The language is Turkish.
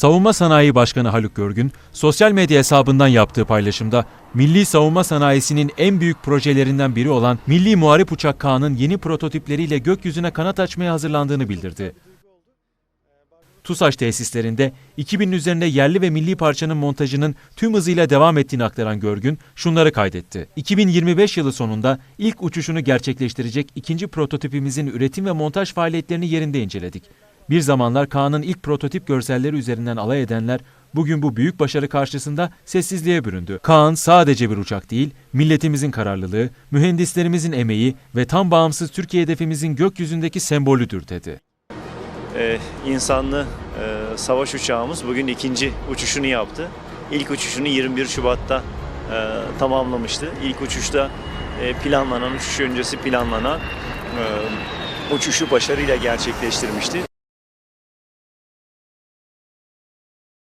Savunma Sanayi Başkanı Haluk Görgün, sosyal medya hesabından yaptığı paylaşımda milli savunma sanayisinin en büyük projelerinden biri olan Milli Muharip Uçak Kağan'ın yeni prototipleriyle gökyüzüne kanat açmaya hazırlandığını bildirdi. TUSAŞ tesislerinde 2000'in üzerinde yerli ve milli parçanın montajının tüm hızıyla devam ettiğini aktaran Görgün şunları kaydetti. 2025 yılı sonunda ilk uçuşunu gerçekleştirecek ikinci prototipimizin üretim ve montaj faaliyetlerini yerinde inceledik. Bir zamanlar Kaan'ın ilk prototip görselleri üzerinden alay edenler bugün bu büyük başarı karşısında sessizliğe büründü. Kaan sadece bir uçak değil, milletimizin kararlılığı, mühendislerimizin emeği ve tam bağımsız Türkiye hedefimizin gökyüzündeki sembolüdür dedi. Ee, insanlı e, savaş uçağımız bugün ikinci uçuşunu yaptı. İlk uçuşunu 21 Şubat'ta e, tamamlamıştı. İlk uçuşta e, planlanan, uçuş öncesi planlanan e, uçuşu başarıyla gerçekleştirmişti.